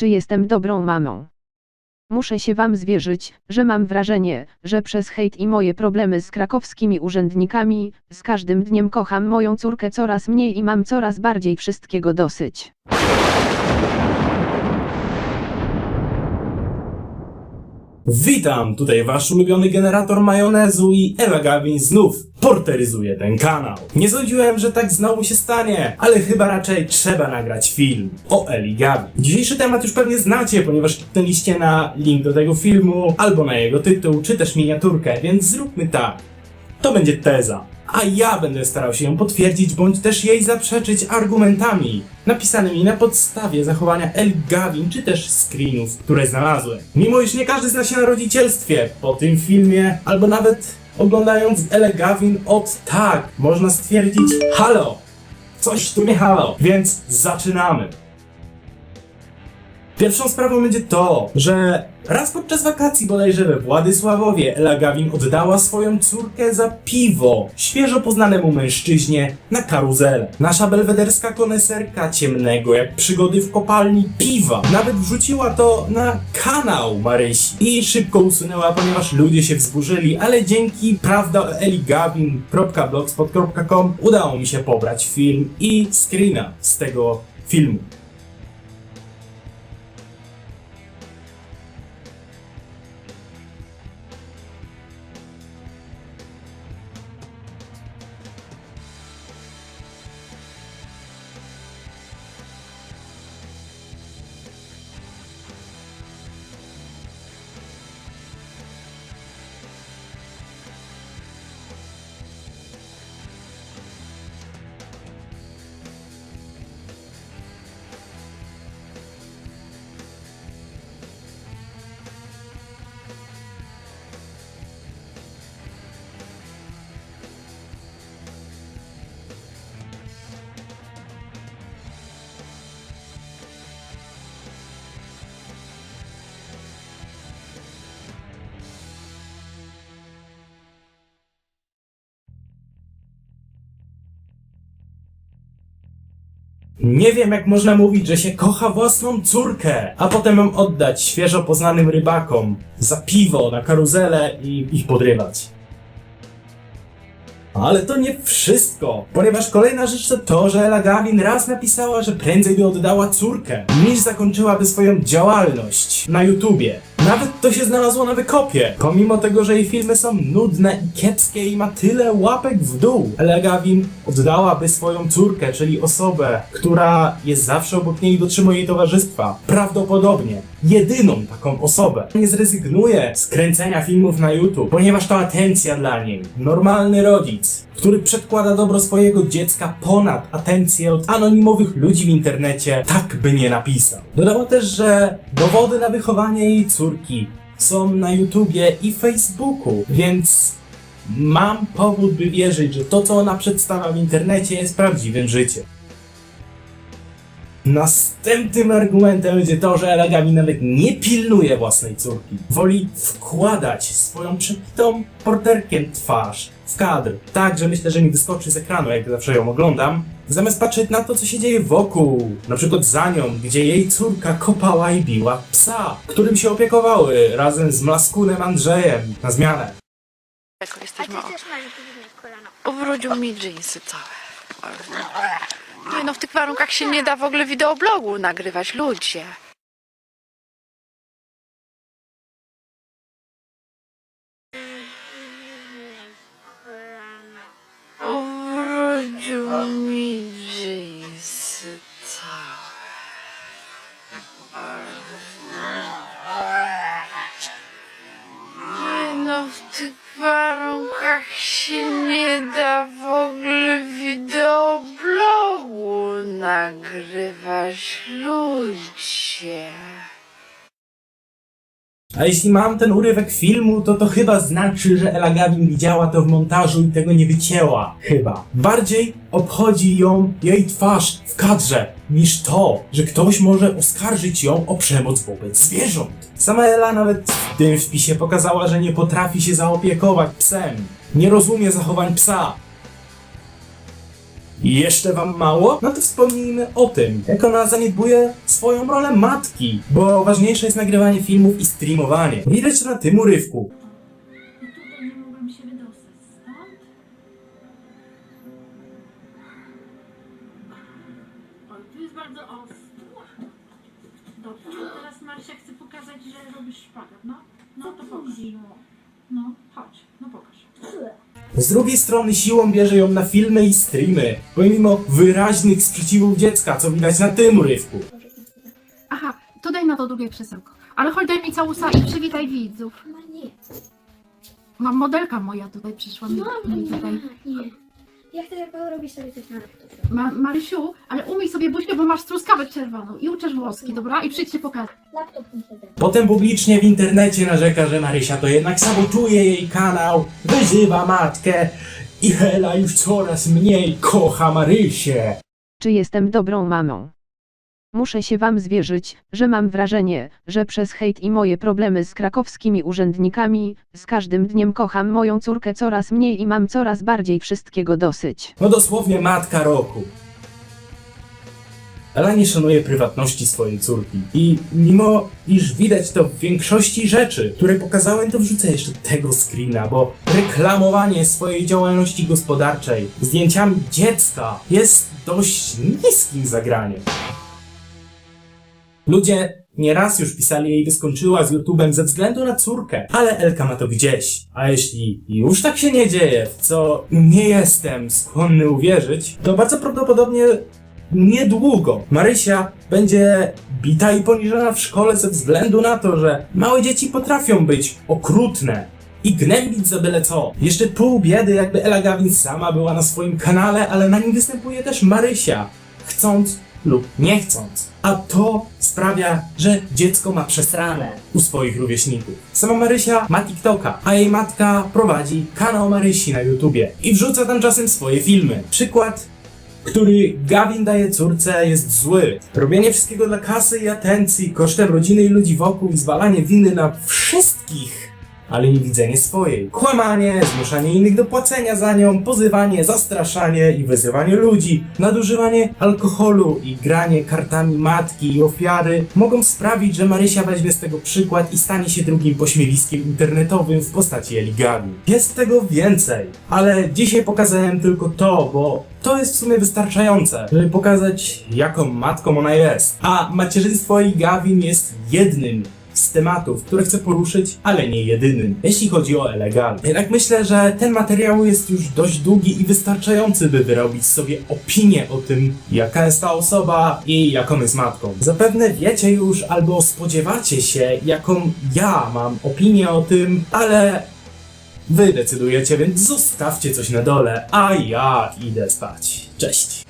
czy jestem dobrą mamą. Muszę się wam zwierzyć, że mam wrażenie, że przez hejt i moje problemy z krakowskimi urzędnikami, z każdym dniem kocham moją córkę coraz mniej i mam coraz bardziej wszystkiego dosyć. Witam, tutaj wasz ulubiony generator majonezu i Ela Gavin znów porteryzuje ten kanał. Nie sądziłem, że tak znowu się stanie, ale chyba raczej trzeba nagrać film o Eli Gavin. Dzisiejszy temat już pewnie znacie, ponieważ kliknęliście na link do tego filmu, albo na jego tytuł, czy też miniaturkę, więc zróbmy tak. To będzie teza. A ja będę starał się ją potwierdzić, bądź też jej zaprzeczyć argumentami napisanymi na podstawie zachowania El Gavin, czy też screenów, które znalazłem. Mimo iż nie każdy zna się na rodzicielstwie, po tym filmie, albo nawet oglądając El Gavin od tak, można stwierdzić halo, coś tu nie halo, więc zaczynamy. Pierwszą sprawą będzie to, że raz podczas wakacji bodajże we Władysławowie Ela Gawin oddała swoją córkę za piwo świeżo poznanemu mężczyźnie na karuzelę. Nasza belwederska koneserka ciemnego jak przygody w kopalni piwa nawet wrzuciła to na kanał Marysi i szybko usunęła, ponieważ ludzie się wzburzyli, ale dzięki prawdaeligawin.blogspot.com udało mi się pobrać film i screena z tego filmu. Nie wiem, jak można mówić, że się kocha własną córkę, a potem ją oddać świeżo poznanym rybakom za piwo na karuzelę i ich podrywać. Ale to nie wszystko, ponieważ kolejna rzecz to to, że Ela Gavin raz napisała, że prędzej by oddała córkę, niż zakończyłaby swoją działalność na YouTubie. Nawet to się znalazło na wykopie. Pomimo tego, że jej filmy są nudne i kiepskie i ma tyle łapek w dół, Ela Gavin oddałaby swoją córkę, czyli osobę, która jest zawsze obok niej i dotrzymuje jej towarzystwa. Prawdopodobnie jedyną taką osobę. Nie zrezygnuje z kręcenia filmów na YouTube, ponieważ to atencja dla niej. Normalny rodzic, który przedkłada dobro swojego dziecka ponad atencję od anonimowych ludzi w internecie, tak by nie napisał. Dodała też, że dowody na wychowanie jej córki są na YouTubie i Facebooku, więc mam powód, by wierzyć, że to, co ona przedstawia w internecie, jest prawdziwym życiem. Następnym argumentem będzie to, że Ela Gavin nawet nie pilnuje własnej córki. Woli wkładać swoją przebitą porterkiem twarz w kadr. Tak, że myślę, że mi wyskoczy z ekranu, jak zawsze ją oglądam. Zamiast patrzeć na to, co się dzieje wokół. Na przykład za nią, gdzie jej córka kopała i biła psa, którym się opiekowały razem z Mlaskunem Andrzejem na zmianę. Jako A ty jesteśmy o... też masz brudne kolano. Ubrudził mi dżinsy całe. Nie no, w tych warunkach się nie da w ogóle wideoblogu nagrywać, ludzie. Ludzie. A jeśli mam ten urywek filmu, to to chyba znaczy, że Ela Gavin widziała to w montażu i tego nie wycięła. Chyba. Bardziej obchodzi ją jej twarz w kadrze, niż to, że ktoś może oskarżyć ją o przemoc wobec zwierząt. Sama Ela nawet w tym wpisie pokazała, że nie potrafi się zaopiekować psem. Nie rozumie zachowań psa. I jeszcze wam mało? No to wspomnijmy o tym, jak ona zaniedbuje swoją rolę matki, bo ważniejsze jest nagrywanie filmów i streamowanie. Widać na tym urywku. I tutaj nie mogłam się wydostać stąd. Oj, tu jest bardzo ostro. Dobrze, teraz Marysia chce pokazać, że robisz szpagat. No, no to pokaż. No, chodź, no. Z drugiej strony siłą bierze ją na filmy i streamy, pomimo wyraźnych sprzeciwów dziecka, co widać na tym urywku. Aha, to daj na to drugie krzesełko. Ale chodź daj mi całusa i przywitaj widzów. No nie. Mam modelka moja tutaj przyszła mi, No mi tutaj. nie. Ja chcę tylko robić sobie coś na laptopie. Ma, Marysiu, ale umyj sobie buźkę, bo masz truskawek czerwoną i uczesz włoski, dobra? I przyjdź się pokazać. Laptop mi się da. Potem publicznie w internecie narzeka, że Marysia to jednak sabotuje jej kanał, wyzywa matkę i Hela już coraz mniej kocha Marysię. Czy jestem dobrą mamą? Muszę się wam zwierzyć, że mam wrażenie, że przez hejt i moje problemy z krakowskimi urzędnikami, z każdym dniem kocham moją córkę coraz mniej i mam coraz bardziej wszystkiego dosyć. No dosłownie matka roku. Ela nie szanuje prywatności swojej córki i mimo iż widać to w większości rzeczy, które pokazałem, to wrzucę jeszcze tego screena, bo reklamowanie swojej działalności gospodarczej zdjęciami dziecka jest dość niskim zagraniem. Ludzie nieraz już pisali jej, by skończyła z YouTube'em ze względu na córkę, ale Elka ma to gdzieś. A jeśli już tak się nie dzieje, w co nie jestem skłonny uwierzyć, to bardzo prawdopodobnie niedługo Marysia będzie bita i poniżona w szkole ze względu na to, że małe dzieci potrafią być okrutne i gnębić za byle co. Jeszcze pół biedy, jakby Ela Gawin sama była na swoim kanale, ale na nim występuje też Marysia, chcąc lub nie chcąc. A to sprawia, że dziecko ma przesrane u swoich rówieśników. Sama Marysia ma TikToka, a jej matka prowadzi kanał Marysi na YouTubie i wrzuca tam czasem swoje filmy. Przykład który Gavin daje córce jest zły. Robienie wszystkiego dla kasy i atencji, kosztem rodziny i ludzi wokół i zwalanie winy na wszystkich, ale nie widzenie swojej. Kłamanie, zmuszanie innych do płacenia za nią, pozywanie, zastraszanie i wyzywanie ludzi, nadużywanie alkoholu i granie kartami matki i ofiary mogą sprawić, że Marysia weźmie z tego przykład i stanie się drugim pośmiewiskiem internetowym w postaci Eli Gavin. Jest tego więcej, ale dzisiaj pokazałem tylko to, bo to jest w sumie wystarczające, żeby pokazać jaką matką ona jest. A macierzyństwo Eli Gavin jest jednym z tematów, które chcę poruszyć, ale nie jedynym, jeśli chodzi o Elegal. Jednak myślę, że ten materiał jest już dość długi i wystarczający, by wyrobić sobie opinię o tym, jaka jest ta osoba i jaką jest matką. Zapewne wiecie już albo spodziewacie się, jaką ja mam opinię o tym, ale Wy decydujecie, więc zostawcie coś na dole, a ja idę spać. Cześć!